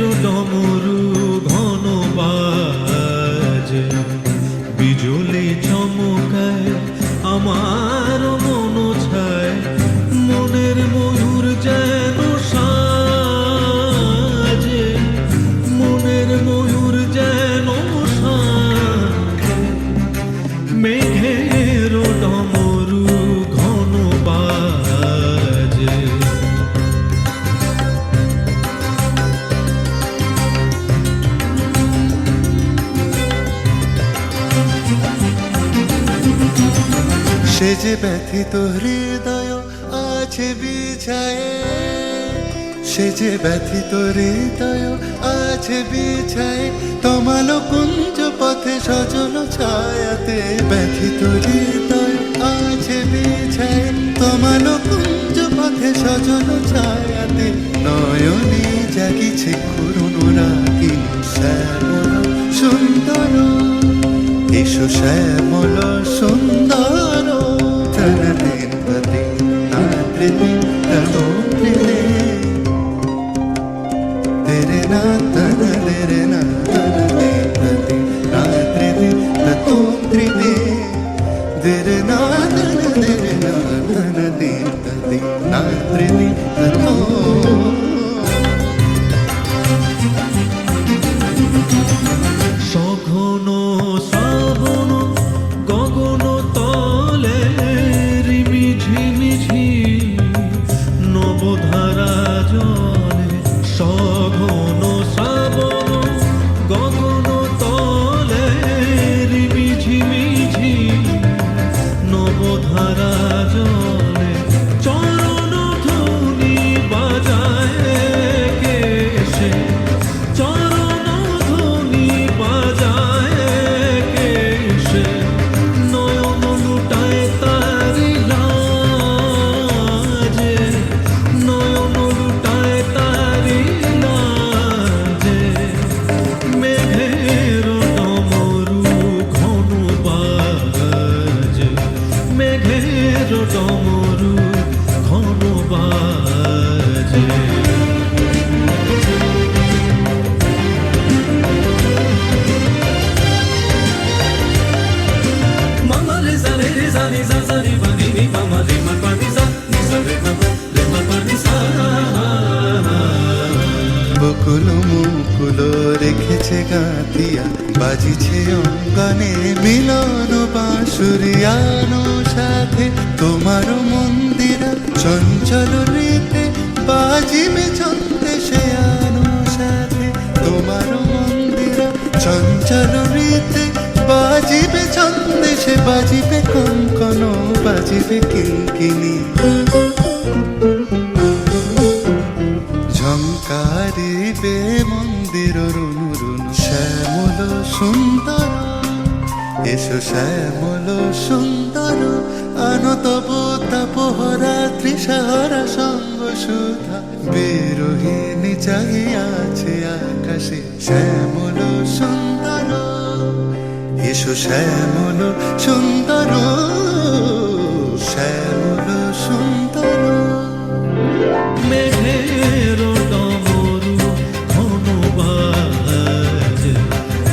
মেঘের ডমরু সে যে ব্যথিত হৃদয় আছে বিছায়ে। সে যে ব্যথিত হৃদয় আছে বিছায়ে। তমালো কুঞ্জ পথে সজল ছায়াতে ব্যথিত হৃদয় আছে বিছায়ে। তোমালো কুঞ্জ পথে সজল ছায়াতে নয়নে জাগিছে করুণ শ্যামল, সুন্দর। এসো শ্যামল, সুন্দর। সঘন শ্রাবণ নবধারা জলে বকুল মুকুল রেখেছে গাতিয়া বাজিছে অঙ্গনে মিলন বাঁশুরিয়ানো সাথে। তোমার মন্দির চঞ্চল রীতে বাজিবে ছন্দে সে আনো সাথে। তোমার মন্দির চঞ্চল রীতে বাজিবে ছন্দে সে, বাজিবে কঙ্কন, বাজিবে কিঙ্কিনী রুনু রুনু শ্যামল সুন্দর, এসো শ্যামল সুন্দর। আনতব তাপহরা ত্রিসাহারা সঙ্গ সুধা। বিরোহিণী চাহিয়াছে আকাশে শ্যামল সুন্দর। এসো শ্যামল সুন্দর।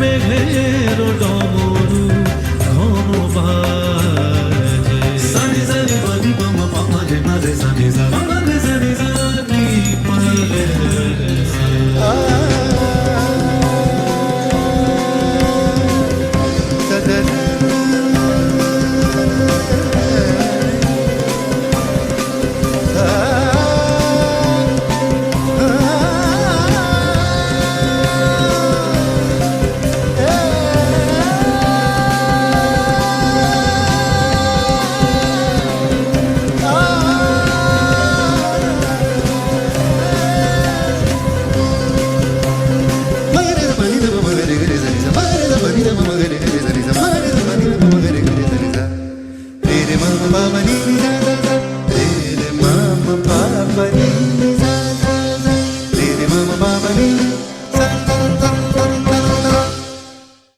মেঘের ডমরু